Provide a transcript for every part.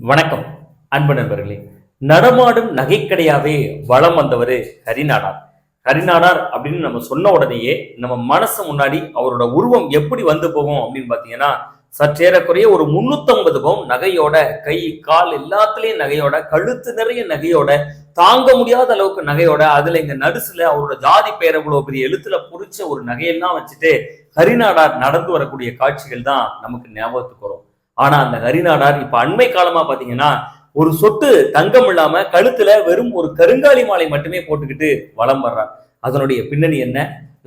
வணக்கம் அன்பு நண்பர்களே. நடமாடும் நகைக்கடையாவே வளம் வந்தவர் ஹரிநாடார். ஹரிநாடார் அப்படின்னு நம்ம சொன்ன உடனேயே நம்ம மனசு முன்னாடி அவரோட உருவம் எப்படி வந்து போகும் அப்படின்னு பார்த்தீங்கன்னா சற்றேறக்குறைய ஒரு 350 பவுன் நகையோட கை கால் எல்லாத்துலயும் நகையோட கழுத்து நிறைய நகையோட தாங்க முடியாத அளவுக்கு நகையோட அதுல இங்க நடுசுல அவரோட ஜாதி பெயர் இவ்வளவு பெரிய எழுத்துல பொறிச்ச ஒரு நகையெல்லாம் வச்சுட்டு ஹரிநாடார் நடந்து வரக்கூடிய காட்சிகள் தான் நமக்கு ஞாபகத்துக்கு வரும். ஆனா அந்த ஹரிநாடார் இப்ப அண்மை காலமா பாத்தீங்கன்னா ஒரு சொட்டு தங்கம் இல்லாம கழுத்துல வெறும் ஒரு கருங்காலி மாலை மட்டுமே போட்டுக்கிட்டு வலம் வர்றார். அதனுடைய பின்னணி என்ன?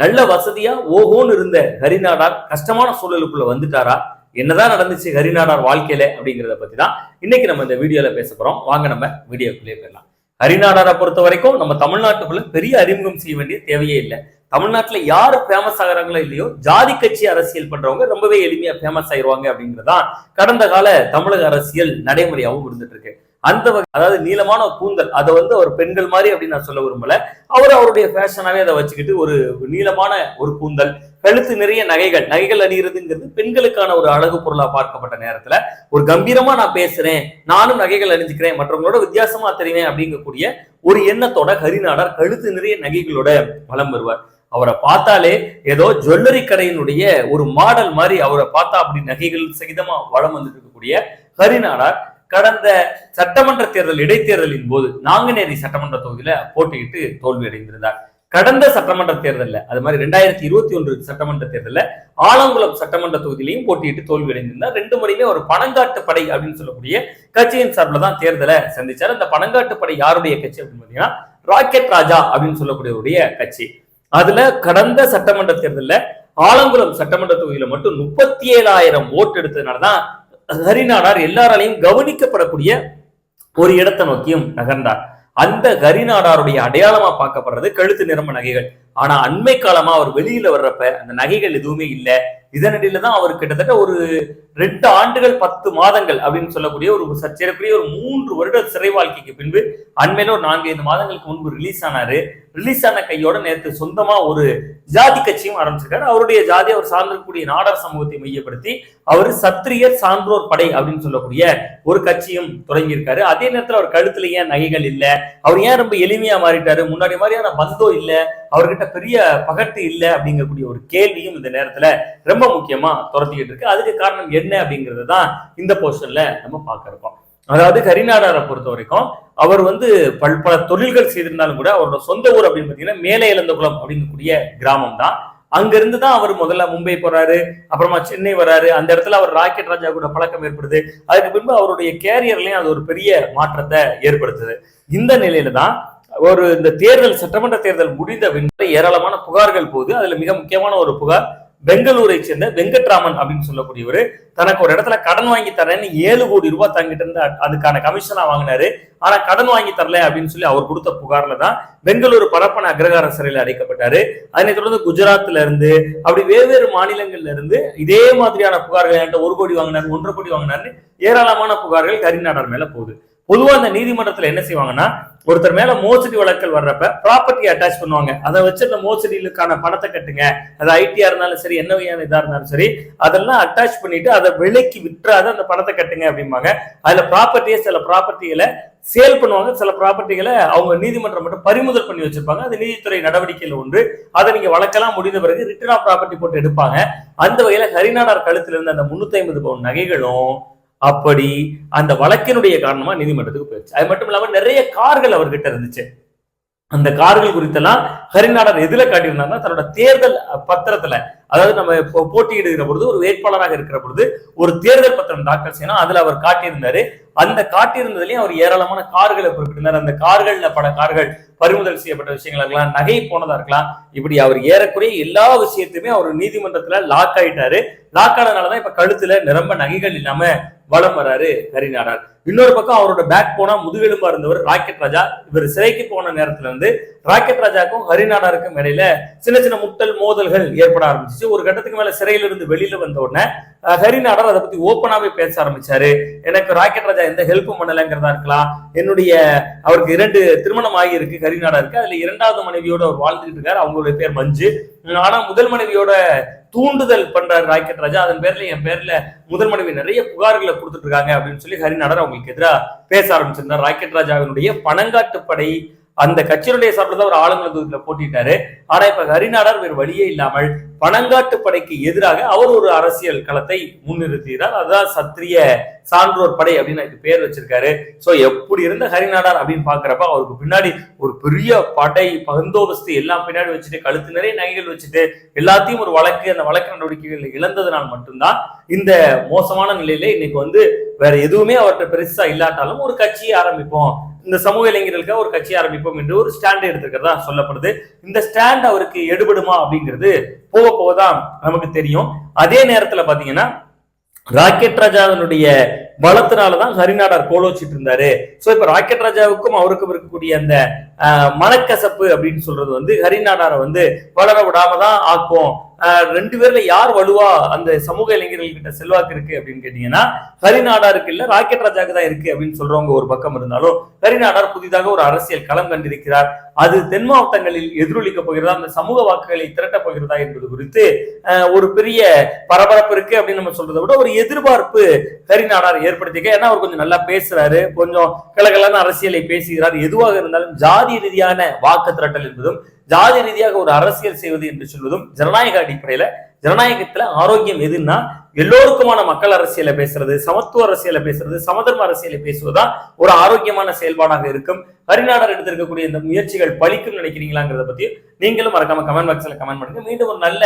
நல்ல வசதியா ஓஹோன்னு இருந்த ஹரிநாடார் கஷ்டமான சூழலுக்குள்ள வந்துட்டாரா? என்னதான் நடந்துச்சு ஹரிநாடார் வாழ்க்கையில அப்படிங்கிறத பத்தி தான் இன்னைக்கு நம்ம இந்த வீடியோல பேச போறோம். வாங்க நம்ம வீடியோக்குள்ளே போயிடலாம். ஹரிநாடாரை பொறுத்த வரைக்கும் நம்ம தமிழ்நாட்டுக்குள்ள பெரிய அறிமுகம் செய்ய வேண்டிய தேவையே இல்லை. தமிழ்நாட்டுல யாரு ஃபேமஸ் ஆகுறாங்களோ இல்லையோ ஜாதி கட்சி அரசியல் பண்றவங்க ரொம்பவே எளிமையா ஃபேமஸ் ஆயிருவாங்க அப்படிங்கறதான் கடந்த கால தமிழக அரசியல் நடைமுறையாகவும் இருந்துட்டு இருக்கு அந்த வகை அதாவது நீளமான கூந்தல் அதை வந்து அவர் பெண்கள் மாதிரி அப்படின்னு நான் சொல்ல விரும்பல. அவர் அவருடைய ஃபேஷனாவே அதை வச்சுக்கிட்டு ஒரு நீளமான ஒரு கூந்தல் கழுத்து நிறைய நகைகள் நகைகள் அணிகிறதுங்கிறது பெண்களுக்கான ஒரு அழகு பொருளா பார்க்கப்பட்ட நேரத்துல ஒரு கம்பீரமா நான் பேசுறேன் நானும் நகைகள் அணிஞ்சுக்கிறேன் மற்றவங்களோட வித்தியாசமா தெரிவேன் அப்படிங்கக்கூடிய ஒரு எண்ணத்தோட ஹரிநாடர் கழுத்து நிறைய நகைகளோட வலம் வருவார். அவரை பார்த்தாலே ஏதோ ஜுவல்லரி கடையினுடைய ஒரு மாடல் மாதிரி அவரை பார்த்தா அப்படி நகைகள் சகிதமா வளம் வந்துட்டு இருக்கக்கூடிய ஹரிநாடார் கடந்த சட்டமன்ற தேர்தல் இடைத்தேர்தலின் போது நாங்குநேரி சட்டமன்ற தொகுதியில போட்டியிட்டு தோல்வி அடைந்திருந்தார். கடந்த சட்டமன்ற தேர்தலில் அது மாதிரி ரெண்டாயிரத்தி இருபத்தி ஒன்று சட்டமன்ற தேர்தலில் ஆலங்குளம் சட்டமன்ற தொகுதியிலையும் போட்டியிட்டு தோல்வி அடைந்திருந்தார். ரெண்டு முறையுமே ஒரு பணங்காட்டு படை அப்படின்னு சொல்லக்கூடிய கட்சியின் சார்பில் தான் தேர்தலை சந்திச்சார். அந்த பணங்காட்டு படை யாருடைய கட்சி அப்படின்னு பார்த்தீங்கன்னா ராக்கெட் ராஜா அப்படின்னு சொல்லக்கூடியவருடைய கட்சி. அதுல கடந்த சட்டமன்ற தேர்தலில் ஆலங்குளம் சட்டமன்ற தொகுதியில மட்டும் முப்பத்தி ஏழாயிரம் ஓட்டு எடுத்ததுனாலதான் ஹரிநாடார் எல்லாராலையும் கவனிக்கப்படக்கூடிய ஒரு இடத்தை நோக்கியும் நகர்ந்தார். அந்த ஹரிநாடாருடைய அடையாளமா பார்க்கப்படுறது கழுத்து நிரம்ப நகைகள். ஆனா அண்மை காலமா அவர் வெளியில வர்றப்ப அந்த நகைகள் எதுவுமே இல்லை. இதனடியில தான் அவர் கிட்டத்தட்ட ஒரு ரெண்டு ஆண்டுகள் பத்து மாதங்கள் அப்படின்னு சொல்லக்கூடிய ஒரு சர்ச்சைக்குரிய ஒரு மூன்று வருட சிறை வாழ்க்கைக்கு பின்பு அண்மையில ஒரு நான்கு ஐந்து மாதங்களுக்கு முன்பு ரிலீஸ் ஆனாரு. ரிலீஸ் ஆன கையோட நேற்று சொந்தமா ஒரு ஜாதி கட்சியும் ஆரம்பிச்சிருக்காரு. அவருடைய ஜாதி அவர் சார்ந்திருக்கக்கூடிய நாடார் சமூகத்தை மையப்படுத்தி அவர் சத்திரியர் சான்றோர் படை அப்படின்னு சொல்லக்கூடிய ஒரு கட்சியும் தொடங்கியிருக்காரு. அதே நேரத்தில் அவர் கழுத்துல ஏன் நகைகள் இல்லை? அவர் ஏன் ரொம்ப எளிமையா மாறிட்டாரு? முன்னாடி மாதிரியான பந்தோ இல்லை? அவர்கிட்ட பெரிய பகட்டு இல்லை அப்படிங்கக்கூடிய ஒரு கேள்வியும் இந்த நேரத்துல ரொம்ப முக்கியமா துரத்திக்கிட்டு இருக்கு. அதுக்கு காரணம் என்ன அப்படிங்கிறது தான் இந்த போர்ஷன்ல நம்ம பார்க்க இருக்கோம். அதாவது கரிநாடாரை பொறுத்த வரைக்கும் அவர் வந்து பல் பல தொழில்கள் செய்திருந்தாலும் கூட அவரோட சொந்த ஊர் அப்படின்னு பார்த்தீங்கன்னா மேலே இழந்தகுளம் அப்படிங்கக்கூடிய கிராமம் தான். அங்கிருந்து தான் அவர் முதல்ல மும்பை போறாரு அப்புறமா சென்னை வராரு. அந்த இடத்துல அவர் ராக்கெட் ராஜா கூட பழக்கம் ஏற்படுது. அதுக்கு பின்பு அவருடைய கேரியர்லயும் அது ஒரு பெரிய மாற்றத்தை ஏற்படுத்துது. இந்த நிலையில தான் ஒரு இந்த தேர்தல் சட்டமன்ற தேர்தல் முடிந்த பின்பு ஏராளமான புகார்கள் போகுது அதுல மிக முக்கியமான ஒரு புகார் பெங்களூரை சேர்ந்த வெங்கட்ராமன் அப்படின்னு சொல்லக்கூடியவர் தனக்கு ஒரு இடத்துல கடன் வாங்கி தரேன்னு ஏழு கோடி ரூபாய் தங்கிட்டு இருந்து அதுக்கான கமிஷனா வாங்கினாரு. ஆனா கடன் வாங்கி தரல அப்படின்னு சொல்லி அவர் கொடுத்த புகார்ல தான் பெங்களூரு பரப்பன அக்ரகார சிறையில் அடைக்கப்பட்டாரு. அதனை தொடர்ந்து குஜராத்ல இருந்து அப்படி வெவ்வேறு மாநிலங்கள்ல இருந்து இதே மாதிரியான புகார்கள் என்கிட்ட ஒரு கோடி வாங்கினாரு ஒன்றரை கோடி வாங்கினாரு ஏராளமான புகார்கள் கரிநாடர் மேல போகுது. பொதுவா அந்த நீதிமன்றத்துல என்ன செய்வாங்கன்னா ஒருத்தர் மேல மோசடி வழக்கல் வர்றப்ப ப்ராப்பர்ட்டி அட்டாச் பண்ணுவாங்க. அதை வச்சு அந்த மோசடிகளுக்கான பணத்தை கட்டுங்க. அது ஐடியா இருந்தாலும் சரி என்ன வகையான இதா இருந்தாலும் சரி அதெல்லாம் அட்டாச் பண்ணிட்டு அதை விலைக்கு விற்றாத அந்த பணத்தை கட்டுங்க அப்படிம்பாங்க. அதுல ப்ராப்பர்ட்டியை சில ப்ராப்பர்ட்டிகளை சேல் பண்ணுவாங்க. சில ப்ராப்பர்ட்டிகளை அவங்க நீதிமன்றம் மட்டும் பறிமுதல் பண்ணி வச்சிருப்பாங்க. அது நீதித்துறை நடவடிக்கையில் ஒன்று அதை நீங்க வழக்கெல்லாம் முடிந்த பிறகு ரிட்டர்ன் ஆஃப் ப்ராப்பர்ட்டி போட்டு எடுப்பாங்க. அந்த வகையில ஹரிநாடார் கழுத்துல இருந்த அந்த முன்னூத்தி ஐம்பது பவுன் நகைகளும் அப்படி அந்த வழக்கினுடைய காரணமா நீதிமன்றத்துக்கு போயிடுச்சு அது மட்டும் இல்லாம நிறைய கார்கள் அவர்கிட்ட இருந்துச்சு. அந்த கார்கள் குறித்தெல்லாம் ஹரிநாடர் எதுல காட்டியிருந்தாருன்னா தன்னோட தேர்தல் பத்திரத்துல அதாவது நம்ம போட்டியிடுகிற பொழுது ஒரு வேட்பாளராக இருக்கிற பொழுது ஒரு தேர்தல் பத்திரம் தாக்கல் செய்யணும். அதுல அவர் காட்டியிருந்தாரு. அந்த காட்டியிருந்ததுலயும் அவர் ஏராளமான கார்களை குறிப்பிட்டிருந்தார். அந்த கார்கள்ல பல கார்கள் பறிமுதல் செய்யப்பட்ட விஷயங்களா இருக்கலாம் நகை போனதா இருக்கலாம். இப்படி அவர் ஏறக்குறைய எல்லா விஷயத்தையுமே அவர் நீதிமன்றத்துல லாக் ஆயிட்டாரு. லாக் ஆனதுனாலதான் இப்ப கழுத்துல நிரம்ப நகைகள் இல்லாம வலம் வராரு ஹரிநாடார். இன்னொரு பக்கம் அவரோட பேக் போனா முதுகெலும்பா இருந்தவர் ராக்கெட் ராஜா. இவர் சிறைக்கு போன நேரத்துல இருந்து ராக்கெட் ராஜாக்கும் ஹரிநாடாருக்கும் இடையில சின்ன சின்ன முட்டல் மோதல்கள் ஏற்பட முடிச்சு ஒரு கட்டத்துக்கு மேல சிறையில இருந்து வெளியில வந்த உடனே ஹரி நாடர் அதை பத்தி ஓப்பனாவே பேச ஆரம்பிச்சாரு. எனக்கு ராக்கெட் ராஜா எந்த ஹெல்ப்பும் பண்ணலங்கிறதா இருக்கலாம். என்னுடைய அவருக்கு இரண்டு திருமணம் ஆகி இருக்கு ஹரிநாடா இருக்கு. அதுல இரண்டாவது மனைவியோட அவர் வாழ்ந்துட்டு இருக்காரு. அவங்களுடைய பேர் மஞ்சு. ஆனா முதல் மனைவியோட தூண்டுதல் பண்றாரு ராக்கெட் ராஜா. அதன் பேர்ல என் பேர்ல முதல் மனைவி நிறைய புகார்களை கொடுத்துட்டு இருக்காங்க அப்படின்னு சொல்லி ஹரிநாடர் அவங்களுக்கு எதிராக பேச ஆரம்பிச்சிருந்தார். ராக்கெட் ராஜாவினுடைய பணங்காட்டு படை அந்த கட்சியினுடைய சார்பில் தான் ஒரு ஆளுநர் தொகுதியில போட்டிட்டாரு ஆனா இப்ப ஹரிநாடர் வேறு வழியே இல்லாமல் பனங்காட்டு படைக்கு எதிராக அவர் ஒரு அரசியல் களத்தை முன்னிறுத்துகிறார் அதுதான் சத்திரிய சான்றோர் படை அப்படின்னு அதுக்கு பேர் வச்சிருக்காரு. சோ எப்படி இருந்த ஹரிநாடார் அப்படின்னு பாக்குறப்ப அவருக்கு பின்னாடி ஒரு பெரிய படை பகந்தோபஸ்து எல்லாம் பின்னாடி வச்சுட்டு கழுத்து நிறைய நகைகள் வச்சுட்டு எல்லாத்தையும் ஒரு வழக்கு அந்த வழக்கு நடவடிக்கைகள் இழந்ததுனால் மட்டும்தான் இந்த மோசமான நிலையில இன்னைக்கு வந்து வேற எதுவுமே அவர்கிட்ட பெருசா இல்லாட்டாலும் ஒரு கட்சியை ஆரம்பிப்போம். இந்த சமூக இளைஞர்களுக்காக ஒரு கட்சி ஆரம்பிப்போம் என்று ஒரு ஸ்டாண்ட் எடுத்திருக்கிறதா சொல்லப்படுது. இந்த ஸ்டாண்ட் அவருக்கு எடுபடுமா அப்படிங்கிறது போக போகதான் நமக்கு தெரியும். அதே நேரத்துல பாத்தீங்கன்னா ராக்கெட் ராஜாவினுடைய பலத்தினாலதான் ஹரிநாடார் கோலோச்சிட்டு இருந்தாரு. சோ இப்ப ராக்கெட் ராஜாவுக்கும் அவருக்கும் இருக்கக்கூடிய அந்த மனக்கசப்பு அப்படின்னு சொல்றது வந்து ஹரிநாடாரை வந்து வளர விடாம தான் ஆக்கும். ரெண்டு பேர்ல யார் வலுவா அந்த சமூக இளைஞர்கள் கிட்ட செல்வாக்கு இருக்கு அப்படின்னு கேட்டீங்கன்னா ஹரிநாடாருக்கு இல்ல ராக்கெட் ராஜாக்கு தான் இருக்கு அப்படின்னு சொல்றவங்க ஒரு பக்கம் இருந்தாலும் ஹரிநாடார் புதிதாக ஒரு அரசியல் களம் கண்டிருக்கிறார். அது தென் மாவட்டங்களில் எதிரொலிக்க போகிறதா அந்த சமூக வாக்குகளை திரட்டப் போகிறதா என்பது குறித்து ஒரு பெரிய பரபரப்பு இருக்கு அப்படின்னு நம்ம சொல்றதை விட ஒரு எதிர்பார்ப்பு ஹரிநாடார் ஏற்படுத்திக்க ஏன்னா அவர் கொஞ்சம் நல்லா பேசுறாரு கொஞ்சம் கலகலான அரசியலை பேசுகிறார். எதுவாக இருந்தாலும் ஜாதி ரீதியான வாக்கு திரட்டல் என்பதும் ஜாதி ரீதியாக ஒரு அரசியல் செய்வது என்று சொல்வதும் ஜனநாயக அடிப்படையில ஜனநாயகத்துல ஆரோக்கியம் எதுன்னா எல்லோருக்குமான மக்கள் அரசியலை பேசுறது சமத்துவ அரசியலை பேசுறது சமதர்ம அரசியலை பேசுவதுதான் ஒரு ஆரோக்கியமான செயல்பாடாக இருக்கும். ஹரிநாடர் எடுத்திருக்கக்கூடிய இந்த முயற்சிகள் பலிக்கும் நினைக்கிறீங்களாங்கிறத பத்தி நீங்களும் மறக்காம கமெண்ட் பாக்ஸ்ல கமெண்ட் பண்ணுங்க. மீண்டும் ஒரு நல்ல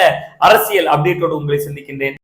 அரசியல் அப்டேட்டோடு உங்களை சந்திக்கின்றேன்.